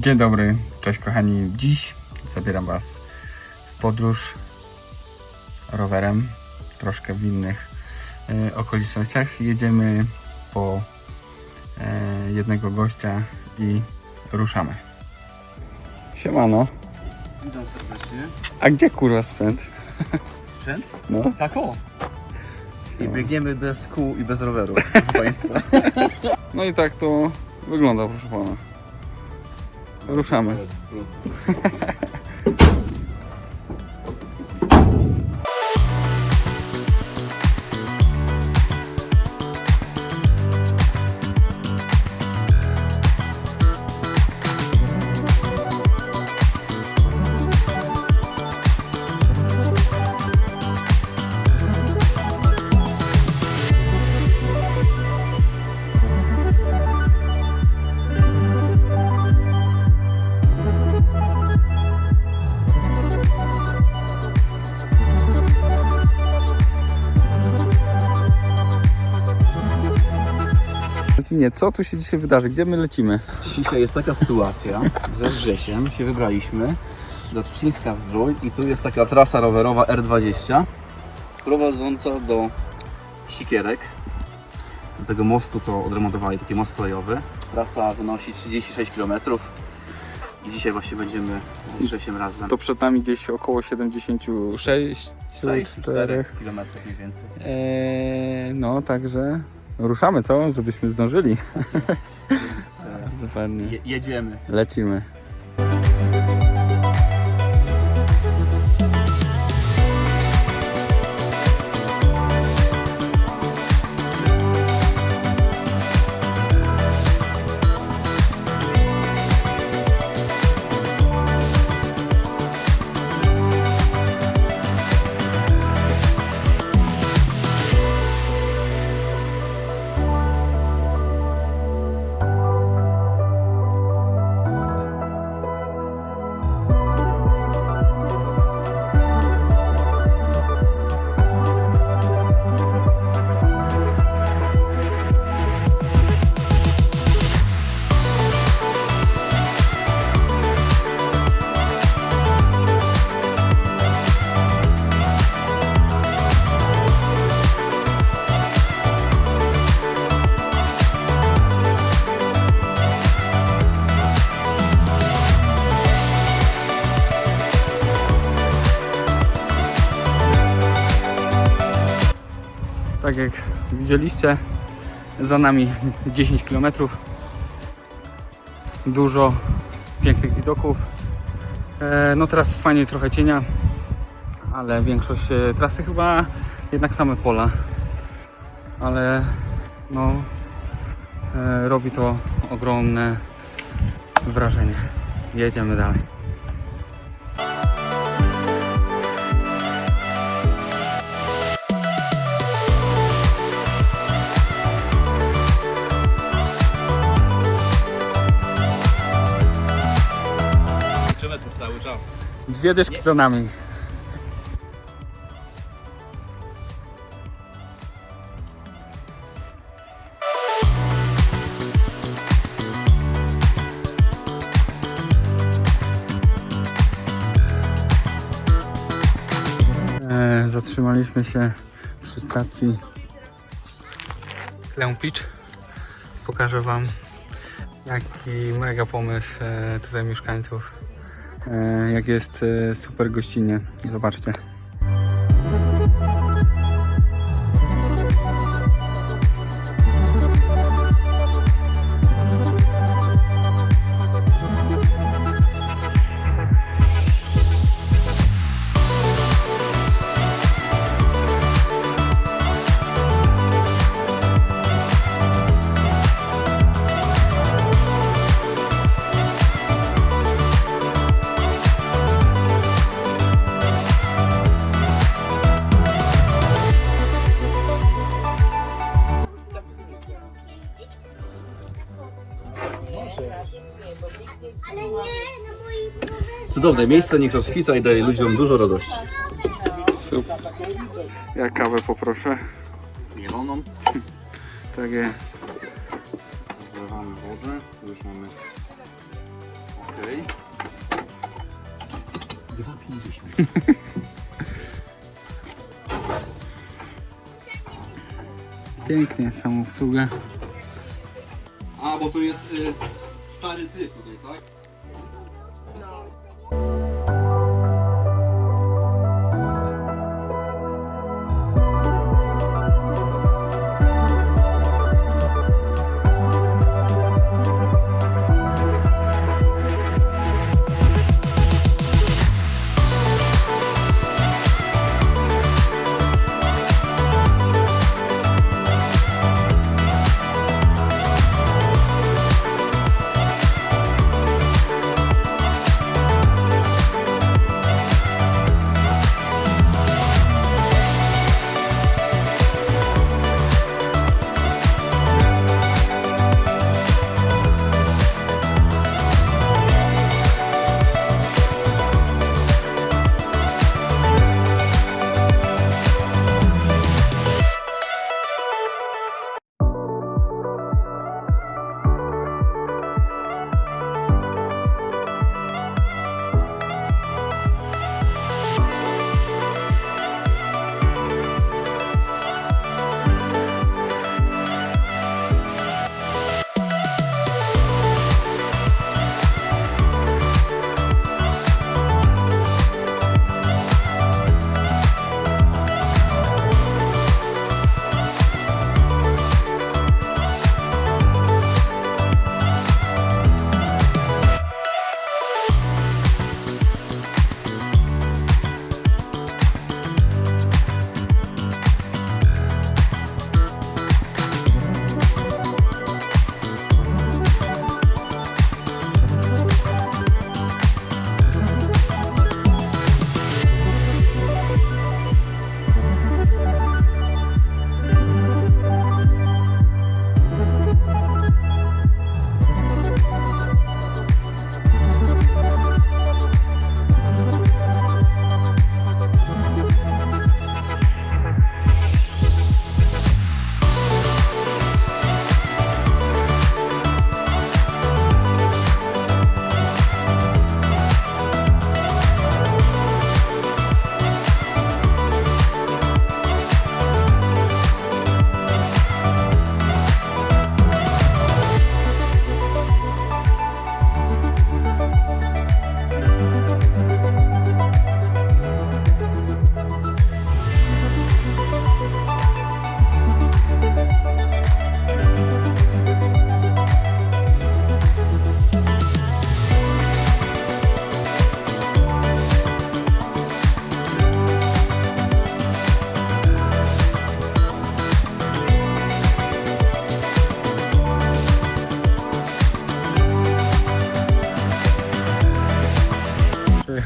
Dzień dobry, cześć kochani. Dziś zabieram Was w podróż rowerem, troszkę w innych e, okolicznościach. Jedziemy po e, jednego gościa i ruszamy. Siemano. Witam serdecznie. A gdzie kurwa sprzęt? Sprzęt? No. Tak o. I biegniemy bez kół i bez roweru, proszę Państwa. No i tak to wygląda, proszę pana. Ruszamy. Nie, co tu się dzisiaj wydarzy? Gdzie my lecimy? Dzisiaj jest taka sytuacja, że z Grzesiem się wybraliśmy do Trzcińska Zdrój i tu jest taka trasa rowerowa R20 prowadząca do Sikierek, do tego mostu, co odremontowali, taki most kolejowy. Trasa wynosi 36 km i dzisiaj właśnie będziemy z Grzesiem razem. To przed nami gdzieś około 76 4. km mniej więcej. Eee, no, także ruszamy, co? Żebyśmy zdążyli. Więc Dokładnie. je, jedziemy. Lecimy. Tak jak widzieliście, za nami 10 km. Dużo pięknych widoków. E, no teraz fajnie trochę cienia, ale większość e, trasy chyba jednak same pola. Ale no e, robi to ogromne wrażenie. Jedziemy dalej. Cały czas. Dwie dyszki za nami. E, zatrzymaliśmy się przy stacji Klępicz. Pokażę Wam jaki mega pomysł e, tutaj mieszkańców jak jest e, super gościnnie. Zobaczcie. Cudowne miejsce, niech rozkwita i daje ludziom dużo radości. Super. Ja kawę poproszę. Mieloną, Tak jest. wlewamy wodę, tu już mamy Okej. 2,50. Pięknie, samoobsługa. A, bo to jest y, stary typ tutaj, tak?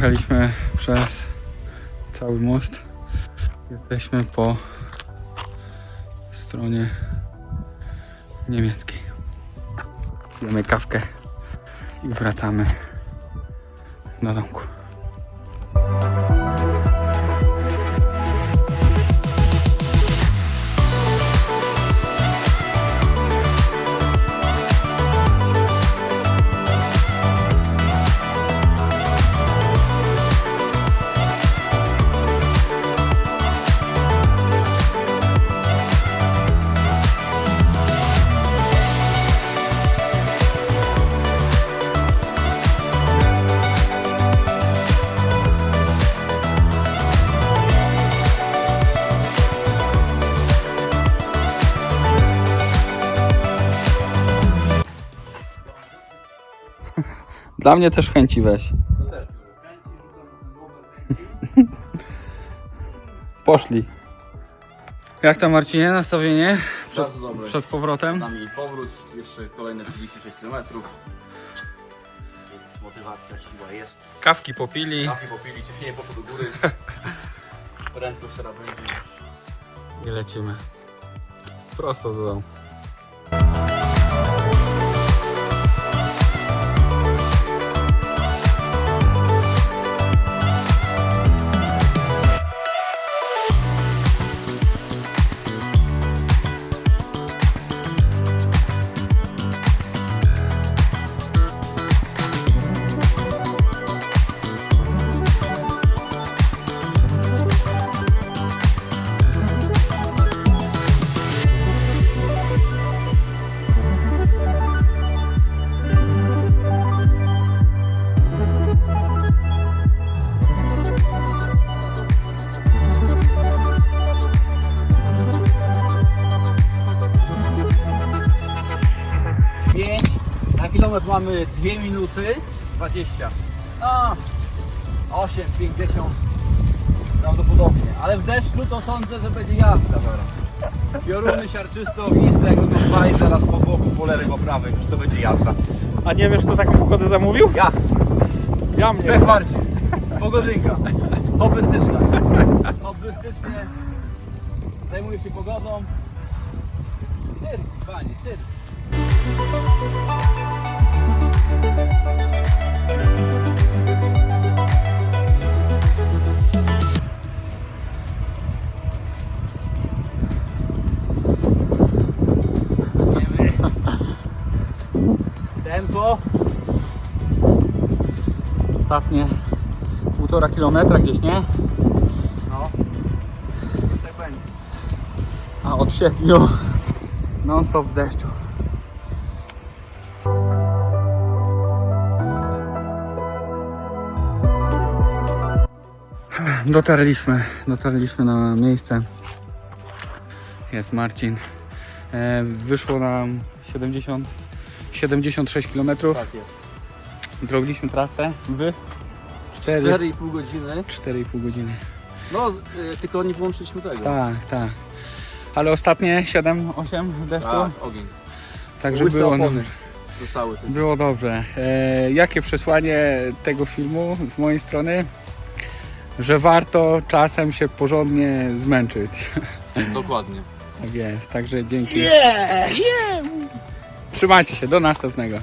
Przejechaliśmy przez cały most. Jesteśmy po stronie niemieckiej. Pijemy kawkę i wracamy do domku. Dla mnie też chęci weź. Poszli. Jak tam Marcinie nastawienie przed, Bardzo dobre. przed powrotem? nami powrót, jeszcze kolejne 36 km. Więc motywacja, siła jest. Kawki popili Kawki popili, ciśnienie poszło do góry. Prędkość teraz będzie i lecimy. Prosto do domu. Mamy 2 minuty 20. A, 8, 50 prawdopodobnie. Ale w deszczu to sądzę, że będzie jazda zaraz. Pioruny siarczysto, jak to dwa i zaraz po boku, po lewej, po prawej, już to będzie jazda. A nie wiesz, kto taką pogodę zamówił? Ja, Ja mnie. Pech Marcin, pogodynka, hobbystyczna. Hobbystycznie zajmuję się pogodą. Cyrk, panie, cyrk. Ostatnie półtora kilometra gdzieś, nie? No. Tak będzie. A od siedmiu non stop w deszczu. Dotarliśmy, dotarliśmy na miejsce. Jest Marcin. E, wyszło nam 70, 76 km. Tak jest. Zrobiliśmy trasę w 4, 4,5 godziny. 4,5 godziny. No, y, tylko nie włączyliśmy tego. Tak, tak. Ale ostatnie 7, 8 w deszczu. Tak, ogień. Także Łyse było, opony zostały. tylko. było dobrze. E, jakie przesłanie tego filmu z mojej strony? Że warto czasem się porządnie zmęczyć. Dokładnie. Tak jest, także dzięki. Trzymajcie się, do następnego.